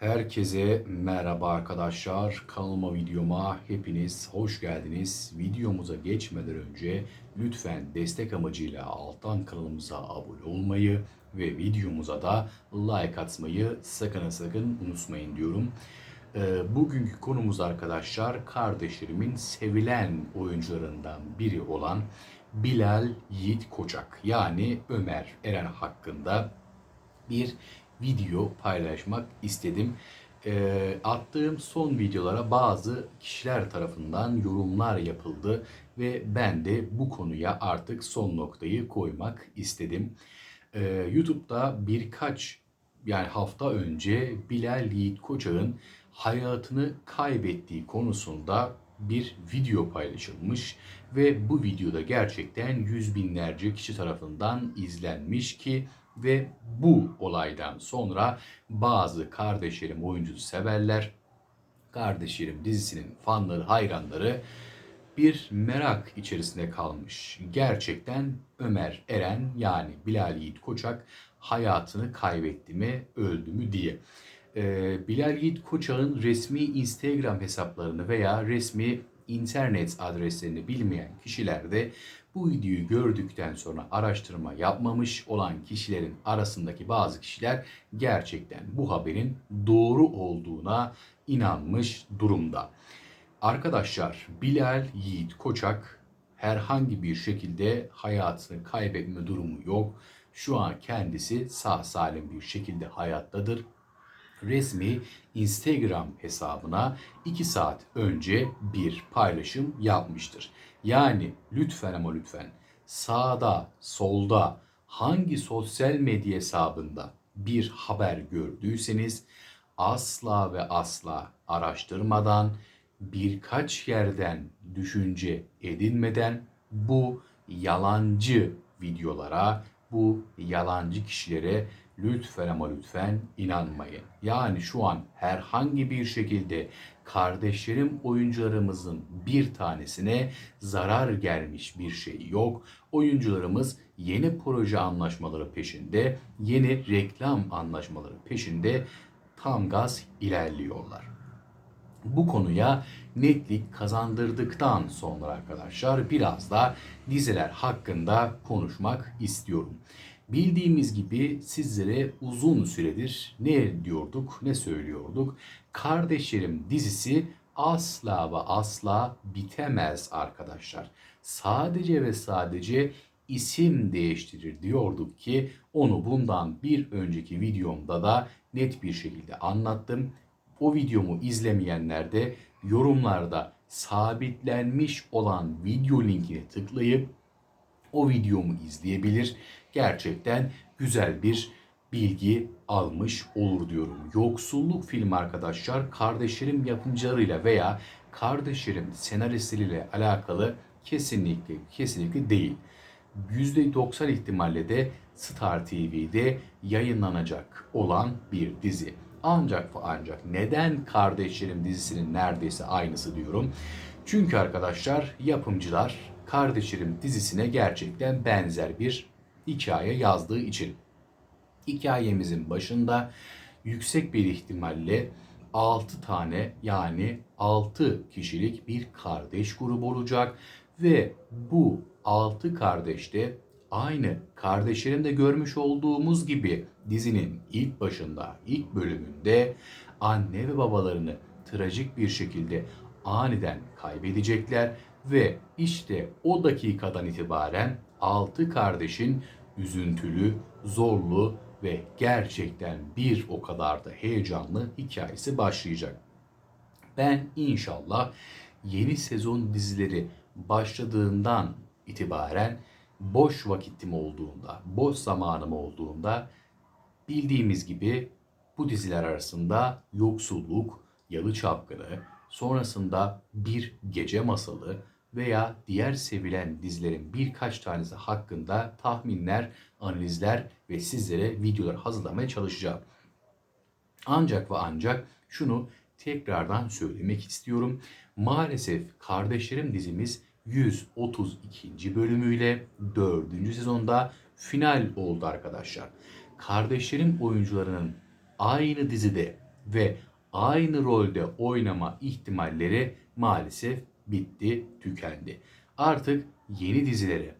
Herkese merhaba arkadaşlar. Kanalıma videoma hepiniz hoş geldiniz. Videomuza geçmeden önce lütfen destek amacıyla alttan kanalımıza abone olmayı ve videomuza da like atmayı sakın sakın unutmayın diyorum. Ee, Bugünkü konumuz arkadaşlar kardeşlerimin sevilen oyuncularından biri olan Bilal Yiğit Koçak yani Ömer Eren hakkında bir video paylaşmak istedim. Ee, attığım son videolara bazı kişiler tarafından yorumlar yapıldı ve ben de bu konuya artık son noktayı koymak istedim. Ee, YouTube'da birkaç yani hafta önce Bilal Yiğit Koçak'ın hayatını kaybettiği konusunda bir video paylaşılmış ve bu videoda gerçekten yüz binlerce kişi tarafından izlenmiş ki ve bu olaydan sonra bazı kardeşlerim oyuncu severler, kardeşlerim dizisinin fanları, hayranları bir merak içerisinde kalmış. Gerçekten Ömer Eren yani Bilal Yiğit Koçak hayatını kaybetti mi, öldü mü diye. Ee, Bilal Yiğit Koçak'ın resmi Instagram hesaplarını veya resmi internet adreslerini bilmeyen kişiler de bu videoyu gördükten sonra araştırma yapmamış olan kişilerin arasındaki bazı kişiler gerçekten bu haberin doğru olduğuna inanmış durumda. Arkadaşlar Bilal Yiğit Koçak herhangi bir şekilde hayatını kaybetme durumu yok. Şu an kendisi sağ salim bir şekilde hayattadır resmi Instagram hesabına 2 saat önce bir paylaşım yapmıştır. Yani lütfen ama lütfen sağda, solda hangi sosyal medya hesabında bir haber gördüyseniz asla ve asla araştırmadan birkaç yerden düşünce edinmeden bu yalancı videolara, bu yalancı kişilere lütfen ama lütfen inanmayın. Yani şu an herhangi bir şekilde kardeşlerim oyuncularımızın bir tanesine zarar gelmiş bir şey yok. Oyuncularımız yeni proje anlaşmaları peşinde, yeni reklam anlaşmaları peşinde tam gaz ilerliyorlar. Bu konuya netlik kazandırdıktan sonra arkadaşlar biraz da diziler hakkında konuşmak istiyorum. Bildiğimiz gibi sizlere uzun süredir ne diyorduk, ne söylüyorduk? Kardeşlerim dizisi asla ve asla bitemez arkadaşlar. Sadece ve sadece isim değiştirir diyorduk ki onu bundan bir önceki videomda da net bir şekilde anlattım. O videomu izlemeyenler de yorumlarda sabitlenmiş olan video linkine tıklayıp o videomu izleyebilir. Gerçekten güzel bir bilgi almış olur diyorum. Yoksulluk filmi arkadaşlar kardeşlerim yapımcılarıyla veya kardeşlerim senaristleriyle alakalı kesinlikle kesinlikle değil. %90 ihtimalle de Star TV'de yayınlanacak olan bir dizi. Ancak ancak neden Kardeşlerim dizisinin neredeyse aynısı diyorum. Çünkü arkadaşlar yapımcılar Kardeşlerim dizisine gerçekten benzer bir hikaye yazdığı için. Hikayemizin başında yüksek bir ihtimalle 6 tane yani 6 kişilik bir kardeş grubu olacak ve bu 6 kardeş de aynı kardeşlerin de görmüş olduğumuz gibi dizinin ilk başında, ilk bölümünde anne ve babalarını trajik bir şekilde aniden kaybedecekler ve işte o dakikadan itibaren altı kardeşin üzüntülü, zorlu ve gerçekten bir o kadar da heyecanlı hikayesi başlayacak. Ben inşallah yeni sezon dizileri başladığından itibaren boş vakitim olduğunda, boş zamanım olduğunda bildiğimiz gibi bu diziler arasında Yoksulluk, Yalı Çapkını, sonrasında Bir Gece Masalı veya diğer sevilen dizilerin birkaç tanesi hakkında tahminler, analizler ve sizlere videolar hazırlamaya çalışacağım. Ancak ve ancak şunu tekrardan söylemek istiyorum. Maalesef Kardeşlerim dizimiz 132. bölümüyle 4. sezonda final oldu arkadaşlar. Kardeşlerim oyuncularının aynı dizide ve aynı rolde oynama ihtimalleri maalesef bitti, tükendi. Artık yeni dizilere,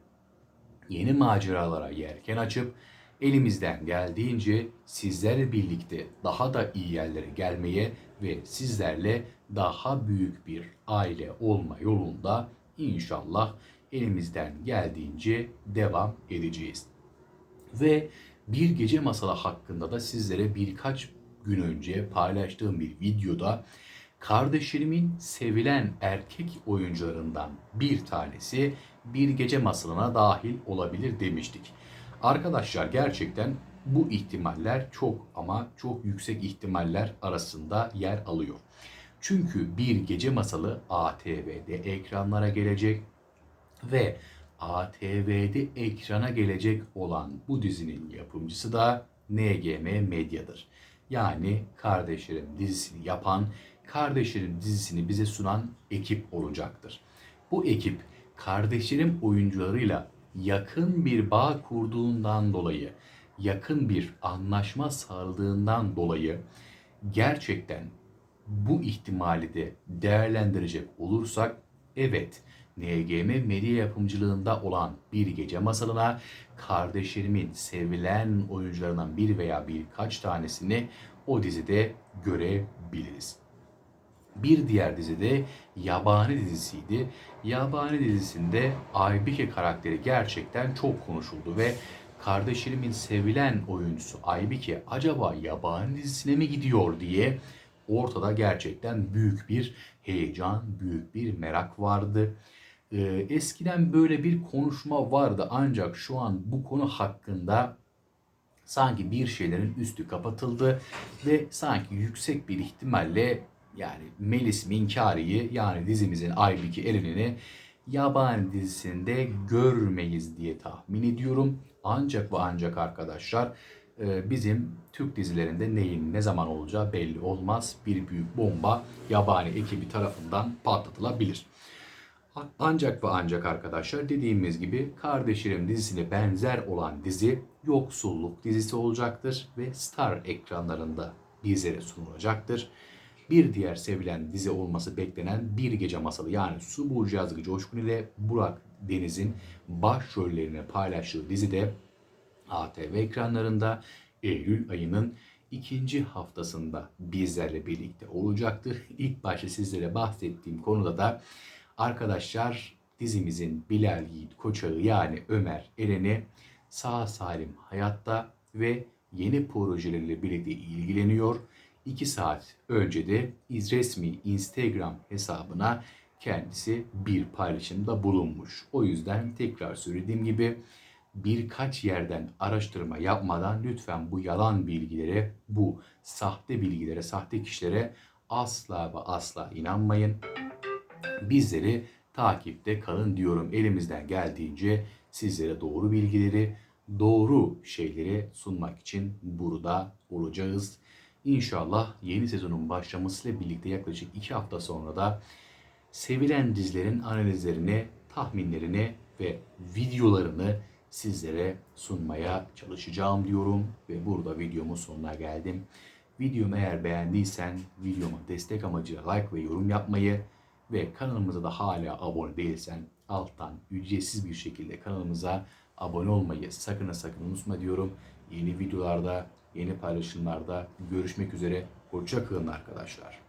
yeni maceralara yelken açıp elimizden geldiğince sizlerle birlikte daha da iyi yerlere gelmeye ve sizlerle daha büyük bir aile olma yolunda inşallah elimizden geldiğince devam edeceğiz. Ve bir gece masalı hakkında da sizlere birkaç gün önce paylaştığım bir videoda kardeşlerimin sevilen erkek oyuncularından bir tanesi bir gece masalına dahil olabilir demiştik. Arkadaşlar gerçekten bu ihtimaller çok ama çok yüksek ihtimaller arasında yer alıyor. Çünkü bir gece masalı ATV'de ekranlara gelecek ve ATV'de ekrana gelecek olan bu dizinin yapımcısı da NGM Medya'dır. Yani Kardeşlerim dizisini yapan, Kardeşlerim dizisini bize sunan ekip olacaktır. Bu ekip Kardeşlerim oyuncularıyla yakın bir bağ kurduğundan dolayı, yakın bir anlaşma sağladığından dolayı gerçekten bu ihtimali de değerlendirecek olursak evet NGM medya yapımcılığında olan bir gece masalına kardeşlerimin sevilen oyuncularından bir veya birkaç tanesini o dizide görebiliriz. Bir diğer dizi de Yabani dizisiydi. Yabani dizisinde Aybike karakteri gerçekten çok konuşuldu ve kardeşlerimin sevilen oyuncusu Aybike acaba Yabani dizisine mi gidiyor diye ortada gerçekten büyük bir heyecan, büyük bir merak vardı. Ee, eskiden böyle bir konuşma vardı ancak şu an bu konu hakkında sanki bir şeylerin üstü kapatıldı ve sanki yüksek bir ihtimalle yani Melis Minkari'yi yani dizimizin Aybiki Eren'ini yabani dizisinde görmeyiz diye tahmin ediyorum. Ancak ve ancak arkadaşlar e, bizim Türk dizilerinde neyin ne zaman olacağı belli olmaz. Bir büyük bomba yabani ekibi tarafından patlatılabilir. Ancak ve ancak arkadaşlar dediğimiz gibi Kardeşlerim dizisine benzer olan dizi Yoksulluk dizisi olacaktır ve Star ekranlarında bizlere sunulacaktır. Bir diğer sevilen dizi olması beklenen Bir Gece Masalı yani Su Burcu Yazgı Coşkun ile Burak Deniz'in başrollerini paylaştığı dizide ATV ekranlarında Eylül ayının ikinci haftasında bizlerle birlikte olacaktır. İlk başta sizlere bahsettiğim konuda da arkadaşlar dizimizin Bilal Yiğit Koçağı yani Ömer Eren'i sağ salim hayatta ve yeni projeleriyle birlikte ilgileniyor. 2 saat önce de resmi Instagram hesabına kendisi bir paylaşımda bulunmuş. O yüzden tekrar söylediğim gibi birkaç yerden araştırma yapmadan lütfen bu yalan bilgilere, bu sahte bilgilere, sahte kişilere asla ve asla inanmayın. Bizleri takipte kalın diyorum. Elimizden geldiğince sizlere doğru bilgileri, doğru şeyleri sunmak için burada olacağız. İnşallah yeni sezonun başlamasıyla birlikte yaklaşık 2 hafta sonra da sevilen dizilerin analizlerini, tahminlerini ve videolarını sizlere sunmaya çalışacağım diyorum ve burada videomun sonuna geldim. Videomu eğer beğendiysen videoma destek amacıyla like ve yorum yapmayı ve kanalımıza da hala abone değilsen alttan ücretsiz bir şekilde kanalımıza abone olmayı sakın sakın unutma diyorum. Yeni videolarda, yeni paylaşımlarda görüşmek üzere. Hoşça kalın arkadaşlar.